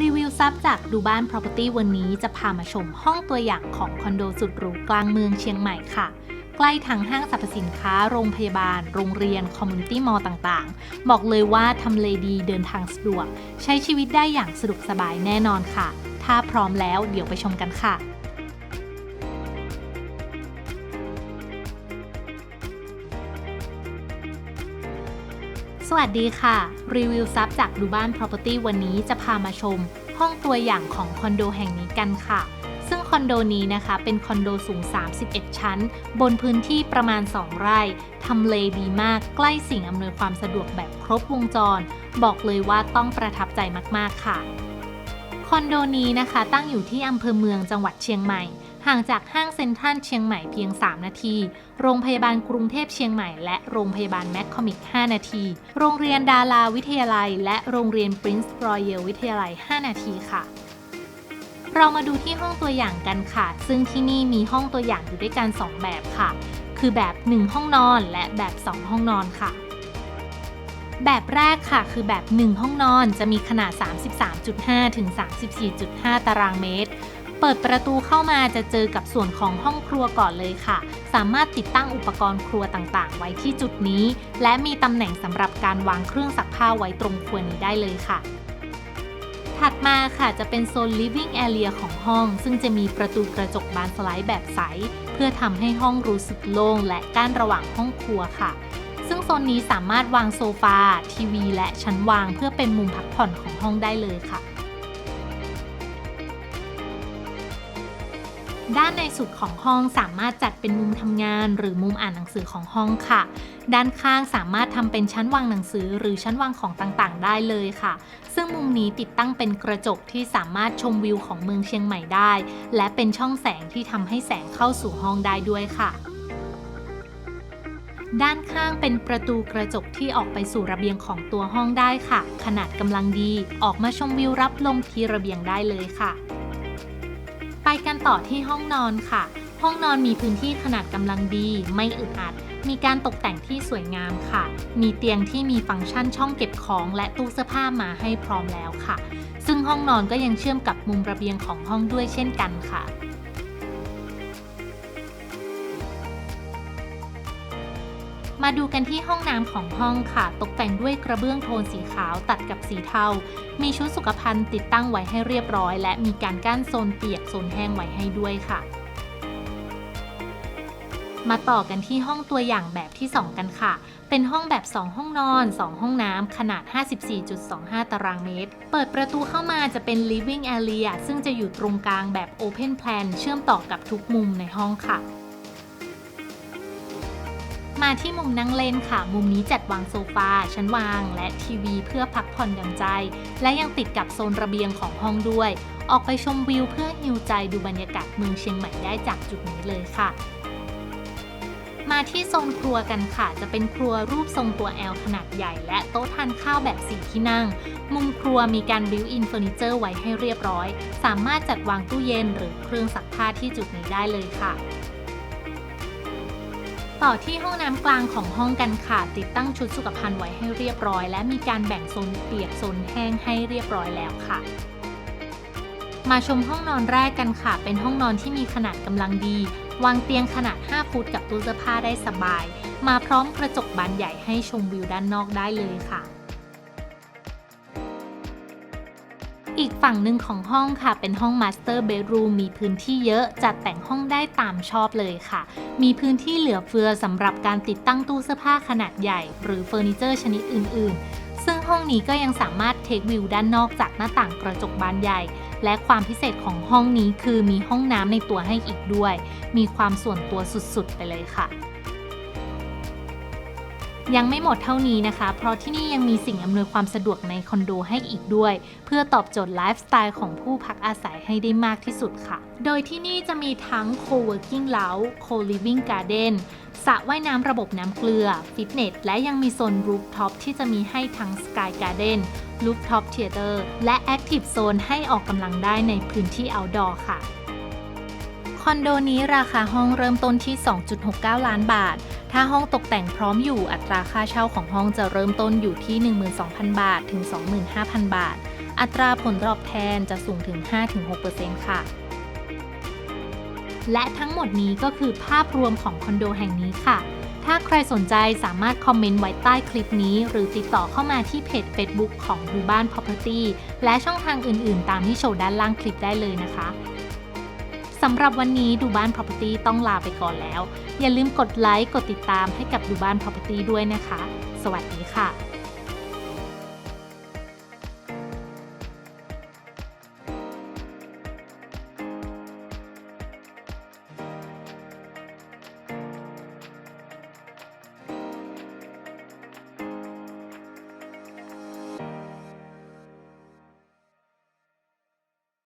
รีวิวซับจากดูบ้าน Property วันนี้จะพามาชมห้องตัวอย่างของคอนโดสุดหรูกลางเมืองเชียงใหม่ค่ะ ใกล้ทางห้างสรรพสินค้า โรงพยาบาล โรงเรียน คอมมูนิตี้มอลล์ต่างๆ บอกเลยว่าทำเลดีเดินทางสะดวก ใช้ชีวิตได้อย่างสะดวกสบายแน่นอนค่ะ ถ้าพร้อมแล้วเดี๋ยวไปชมกันค่ะ สวัสดีค่ะ รีวิวซับจากดูบ้าน Property วันนี้จะพามาชม ห้องตัวอย่างของคอนโดแห่งนี้กันค่ะ ซึ่งคอนโดนี้นะคะ เป็นคอนโดสูง 31 ชั้น บนพื้นที่ประมาณ 2 ไร่ทำเลดีมากใกล้สิ่งอำนวยความสะดวกแบบครบวงจร บอกเลยว่าต้องประทับใจมากๆค่ะ คอนโดนี้นะคะตั้งอยู่ที่อำเภอเมืองจังหวัดเชียงใหม่ ห่างจากห้างเซ็นทรัลเชียงใหม่เพียง 3 นาที โรงพยาบาลกรุงเทพเชียงใหม่ และโรงพยาบาลแมคคอมิก 5 นาที โรงเรียนดาราวิทยาลัย และโรงเรียนปรินซ์รอยัลวิทยาลัย 5 นาทีค่ะเรามาดูที่ห้องตัวอย่างกันค่ะ ซึ่งที่นี่มีห้องตัวอย่างอยู่ด้วยกัน 2 แบบค่ะ คือแบบ 1 ห้องนอนและแบบ 2 ห้องนอนค่ะ แบบแรกค่ะ คือแบบ 1 ห้องนอนจะมีขนาด 33.5 ถึง 34.5 ตารางเมตร เปิดประตูเข้ามาจะเจอกับส่วนของห้องครัวก่อนเลยค่ะ สามารถติดตั้งอุปกรณ์ครัวต่างๆ ไว้ที่จุดนี้ และมีตำแหน่งสำหรับการวางเครื่องซักผ้าไว้ตรงครัวนี้ได้เลยค่ะ ถัดมาค่ะจะเป็นโซน living area ของห้อง ซึ่งจะมีประตูกระจกบานสไลด์แบบใส เพื่อทำให้ห้องรู้สึกโล่งและกั้นระหว่างห้องครัวค่ะ ซึ่งโซนนี้สามารถวางโซฟาทีวี และชั้นวางเพื่อเป็นมุมพักผ่อนของห้องได้เลยค่ะ ด้านในสุดของห้องสามารถจัดเป็นมุมทำงาน หรือมุมอ่านหนังสือของห้องค่ะ ด้านข้างสามารถทำเป็นชั้นวางหนังสือ หรือชั้นวางของต่างๆ ได้เลยค่ะ ซึ่งมุมนี้ติดตั้งเป็นกระจกที่สามารถชมวิวของเมืองเชียงใหม่ได้ และเป็นช่องแสงที่ทำให้แสงเข้าสู่ห้องได้ด้วยค่ะด้านข้างเป็นประตูกระจกที่ออกไปสู่ระเบียงของตัวห้องได้ค่ะ ขนาดกำลังดี ออกมาชมวิวรับลมที่ระเบียงได้เลยค่ะ ไปกันต่อที่ห้องนอนค่ะ ห้องนอนมีพื้นที่ขนาดกำลังดี ไม่อึดอัด มีการตกแต่งที่สวยงามค่ะ มีเตียงที่มีฟังก์ชันช่องเก็บของ และตู้เสื้อผ้ามาให้พร้อมแล้วค่ะ ซึ่งห้องนอนก็ยังเชื่อมกับมุมระเบียงของห้องด้วยเช่นกันค่ะ มาดูกันที่ห้องน้ำของห้องค่ะ ตกแต่งด้วยกระเบื้องโทนสีขาวตัดกับสีเทา มีชุดสุขภัณฑ์ติดตั้งไว้ให้เรียบร้อย และมีการกั้นโซนเปียกโซนแห้งไว้ให้ด้วยค่ะ มาต่อกันที่ห้องตัวอย่างแบบที่ 2 กันค่ะ เป็นห้องแบบ 2 ห้องนอน 2 ห้องน้ำขนาด 54.25 ตารางเมตร เปิดประตูเข้ามาจะเป็น living area ซึ่งจะอยู่ตรงกลางแบบ open plan เชื่อมต่อกับทุกมุมในห้องค่ะ มาที่มุมนั่งเล่นค่ะ มุมนี้จัดวางโซฟาชั้นวาง และทีวีเพื่อพักผ่อนหย่อนใจ และยังติดกับโซนระเบียงของห้องด้วย ออกไปชมวิวเพื่อฮิวใจดูบรรยากาศเมืองเชียงใหม่ได้จากจุดนี้เลยค่ะมาที่โซนครัวกันค่ะ จะเป็นครัวรูปทรงตัว L ขนาดใหญ่ และโต๊ะทานข้าวแบบสีที่นั่ง มุมครัวมีการบิวอินเฟอร์นิเจอร์ไว้ให้เรียบร้อย สามารถจัดวางตู้เย็นหรือเครื่องซักผ้าที่จุดนี้ได้เลยค่ะ ต่อที่ห้องน้ำกลางของห้องกันค่ะ ติดตั้งชุดสุขภัณฑ์ไว้ให้เรียบร้อย และมีการแบ่งโซนเปียกโซนแห้งให้เรียบร้อยแล้วค่ะ มาชมห้องนอนแรกกันค่ะ เป็นห้องนอนที่มีขนาดกำลังดี วางเตียงขนาด 5 ฟุตกับตู้เสื้อผ้าได้สบาย มาพร้อมกระจกบานใหญ่ให้ชมวิวด้านนอกได้เลยค่ะ อีกฝั่งหนึ่งของห้องค่ะ เป็นห้องมาสเตอร์เบดรูมมีพื้นที่เยอะ จัดแต่งห้องได้ตามชอบเลยค่ะ มีพื้นที่เหลือเฟือสำหรับการติดตั้งตู้เสื้อผ้าขนาดใหญ่ หรือเฟอร์นิเจอร์ชนิดอื่น ๆ ซึ่งห้องนี้ก็ยังสามารถเทควิวด้านนอกจากหน้าต่างกระจกบานใหญ่ และความพิเศษของห้องนี้คือมีห้องน้ำในตัวให้อีกด้วย มีความส่วนตัวสุดๆ ไปเลยค่ะ ยังไม่หมดเท่านี้นะคะ เพราะที่นี่ยังมีสิ่งอำนวยความสะดวกในคอนโดให้อีกด้วย เพื่อตอบโจทย์ไลฟ์สไตล์ของผู้พักอาศัยให้ได้มากที่สุดค่ะ โดยที่นี่จะมีทั้ง co-working lounge co-living garden สระว่ายน้ำระบบน้ำเกลือ ฟิตเนส และยังมีโซนรูฟท็อปที่จะมีให้ทั้ง Sky Garden Rooftop Theater และ Active Zone ให้ออกกำลังได้ในพื้นที่ outdoor ค่ะ อนโดนี้ราคาห้องเริ่มต้นที่ 2.69 ล้านบาท ถ้าห้องตกแต่งพร้อมอยู่อัตราค่าเช่าของห้องจะเริ่มต้นอยู่ที่ 12,000 บาทถึง 25,000 บาท อัตราผลตอบแทนจะสูงถึง 5-6%ค่ะ และทั้งหมดนี้ก็คือภาพรวมของคอนโดแห่งนี้ค่ะ ถ้าใครสนใจสามารถคอมเมนต์ไว้ใต้คลิปนี้ หรือติดต่อเข้ามาที่เพจ Facebook ของดูบ้าน Property และช่องทางอื่นๆ ตามที่โชว์ด้านล่างคลิปได้เลยนะคะ สำหรับวันนี้ดูบ้าน Property ต้องลาไปก่อนแล้ว อย่าลืมกดไลค์ กดติดตามให้กับดูบ้าน Property ด้วยนะคะ สวัสดีค่ะ